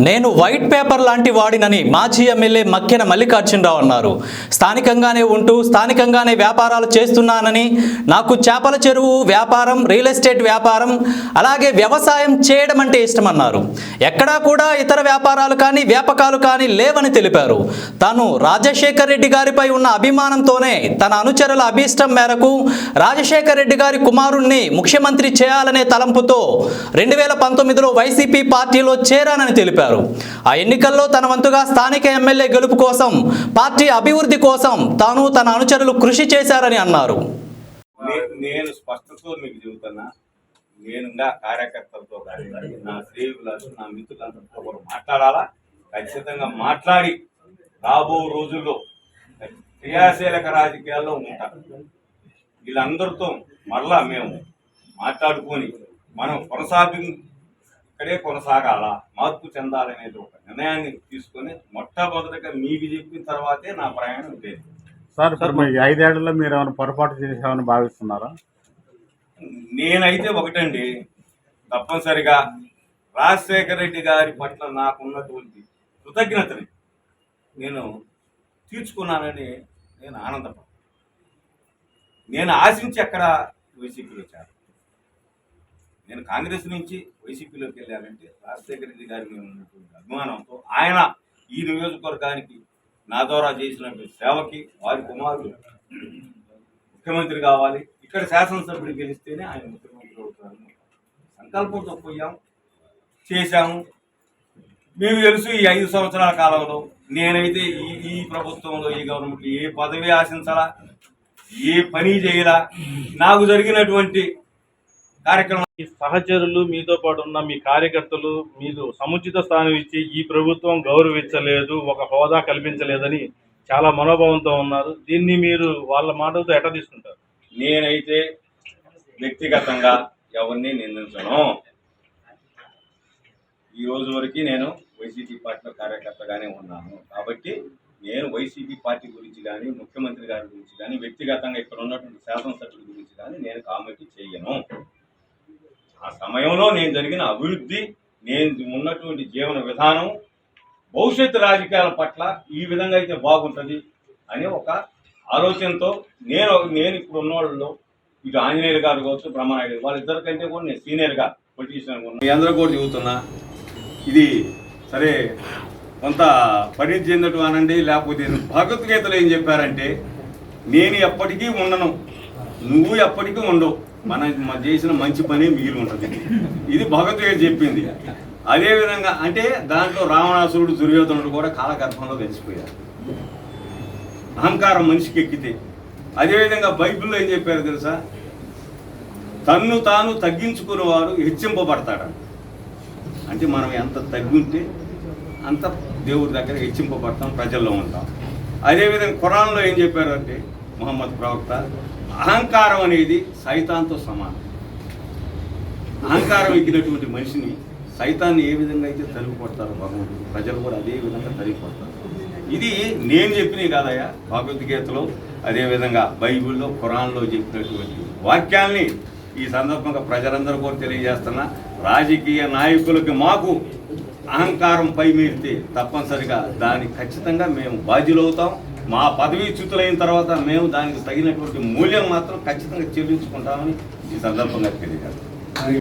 నేను white paper లాంటి వాడినని మాజీ ఎమ్మెల్యే మక్కెన మల్లికార్జునరావు అన్నారు. స్థానికంగానే ఉంటూ స్థానికంగానే వ్యాపారాలు చేస్తున్నానని నాకు చేపల చెరువు వ్యాపారం రియల్ ఎస్టేట్ వ్యాపారం అలాగే వ్యవసాయం చేయడం అంటే ఇష్టమన్నారు. ఎక్కడా కూడా ఇతర వ్యాపారాలు కానీ వ్యాపకాలు కానీ లేవని తెలిపారు. తాను రాజశేఖర్ రెడ్డి గారిపై ఉన్న అభిమానంతోనే తన అనుచరుల అభీష్టం మేరకు రాజశేఖర్ రెడ్డి గారి కుమారుణ్ణి ముఖ్యమంత్రి చేయాలనే తలంపుతో రెండు వేల పంతొమ్మిదిలో వైసీపీ పార్టీలో చేరానని తెలిపారు. ఆ ఎన్నికల్లో తన వంతుగా స్థానిక ఎమ్మెల్యే గెలుపు కోసం పార్టీ అభివృద్ధి కోసం తాను తన అనుచరులు కృషి చేశారని అన్నారు. నేను స్పష్టతో మీకు చెబుతున్నా నేను కార్యకర్తలతో కానీ నా శ్రేయులందరూ నా మిత్రులందరితో మాట్లాడాలా? ఖచ్చితంగా మాట్లాడి రాబో రోజుల్లో క్రియాశీలక రాజకీయాల్లో ఉంటా. వీళ్ళందరితో మరలా మేము మాట్లాడుకొని మనం కొనసాగి ఇక్కడే కొనసాగాల? మార్పు చెందాలనేది ఒక నిర్ణయాన్ని తీసుకొని మొట్టమొదటిగా మీకు చెప్పిన తర్వాతే నా ప్రయాణం ఉండేది సార్ ఇప్పుడు మీ ఐదేళ్ళలో మీరు ఏమైనా పొరపాటు చేసామని భావిస్తున్నారా? నేనైతే ఒకటండి. తప్పనిసరిగా రాజశేఖర రెడ్డి గారి పట్ల నాకున్నటువంటి కృతజ్ఞతని నేను తీర్చుకున్నానని నేను ఆనందపడ్డాను నేను ఆశించి అక్కడ వైసీపీలో చేరాను నేను కాంగ్రెస్ నుంచి వైసీపీలోకి వెళ్ళానంటే రాజశేఖర రెడ్డి గారి మీద ఉన్నటువంటి అభిమానంతో ఆయన ఈ నియోజకవర్గానికి నా ద్వారా చేసినటువంటి సేవకి వారి కుమారుడు ముఖ్యమంత్రి కావాలి. ఇక్కడ శాసనసభ్యుడు గెలిస్తేనే ఆయన ముఖ్యమంత్రి అవుతారు సంకల్పంతో పోయాం చేశాము. మీకు తెలుసు ఈ ఐదు సంవత్సరాల కాలంలో నేనైతే ఈ ఈ ప్రభుత్వంలో ఈ గవర్నమెంట్ ఏ పదవి ఆశించాలా ఏ పని చేయాలా నాకు జరిగినటువంటి కార్యక్రమం. మీ సహచరులు మీతో పాటు ఉన్న మీ కార్యకర్తలు మీకు సముచిత స్థానం ఇచ్చి ఈ ప్రభుత్వం గౌరవించలేదు ఒక హోదా కల్పించలేదని చాలా మనోభావంతో ఉన్నారు. దీన్ని మీరు వాళ్ళ మాటలతో ఎట్లా తీసుకుంటారు? నేనైతే వ్యక్తిగతంగా ఎవరిని నిందించను. ఈ రోజు వరకు నేను వైసీపీ పార్టీలో కార్యకర్తగానే ఉన్నాను. కాబట్టి నేను వైసీపీ పార్టీ గురించి కానీ ముఖ్యమంత్రి గారి గురించి కానీ వ్యక్తిగతంగా ఇక్కడ ఉన్నటువంటి శాసనసభ్యుల గురించి కానీ నేను కామెంట్ చేయను. ఆ సమయంలో నేను జరిగిన అభివృద్ధి నేను ఉన్నటువంటి జీవన విధానం భవిష్యత్తు రాజకీయాల పట్ల ఈ విధంగా అయితే బాగుంటుంది అనే ఒక ఆలోచనతో నేను నేను ఇప్పుడు ఉన్న వాళ్ళలో ఇటు ఆంజనేయులు గారు కావచ్చు బ్రహ్మనాయుడు వాళ్ళిద్దరి కంటే కూడా నేను సీనియర్గా పొలిటీషియన్ ఉన్నా మీ అందరూ కూడా చెబుతున్నా ఇది సరే కొంత పరిణితి చెందటం అనండి లేకపోతే భగవద్గీతలు ఏం చెప్పారంటే నేను ఎప్పటికీ ఉండను నువ్వు ఎప్పటికీ ఉండవు. మనకి చేసిన మంచి పని మిగిలి ఉంటుంది ఇది భగవద్గీత చెప్పింది. అదే విధంగా అంటే దాంట్లో రావణాసురుడు దుర్యోధనుడు కూడా కాలగర్భంలో కలిసిపోయారు. అహంకారం మనిషికి ఎక్కితే. అదేవిధంగా బైబిల్లో ఏం చెప్పారు తెలుసా? తన్ను తాను తగ్గించుకునేవారు హెచ్చింపబడతాడు. అంటే మనం ఎంత తగ్గుంటే అంత దేవుడి దగ్గర హెచ్చింపబడతాం ప్రజల్లో ఉంటాం. అదేవిధంగా ఖురాన్లో ఏం చెప్పారు అంటే ప్రవక్త అహంకారం అనేది సైతాన్తో సమానం. అహంకారం ఎక్కినటువంటి మనిషిని సైతాన్ని ఏ విధంగా అయితే తరిగి కొడతారో భగవంతుడు ప్రజలు కూడా అదే విధంగా తరిగి కొడతారు ఇది నేను చెప్పినవి కాదయ్యా భగవద్గీతలో అదేవిధంగా బైబిల్లో ఖురాన్లో చెప్పినటువంటి వాక్యాల్ని ఈ సందర్భంగా ప్రజలందరూ కూడా తెలియజేస్తున్నా రాజకీయ నాయకులకి మాకు అహంకారం పై మీరితే తప్పనిసరిగా దానికి ఖచ్చితంగా మేము బాధ్యులవుతాం. మా పదవీచ్యుతులైన తర్వాత మేము దానికి తగినటువంటి మూల్యం మాత్రం ఖచ్చితంగా చెల్లించుకుంటామని ఈ సందర్భంగా తెలియజేస్తాం.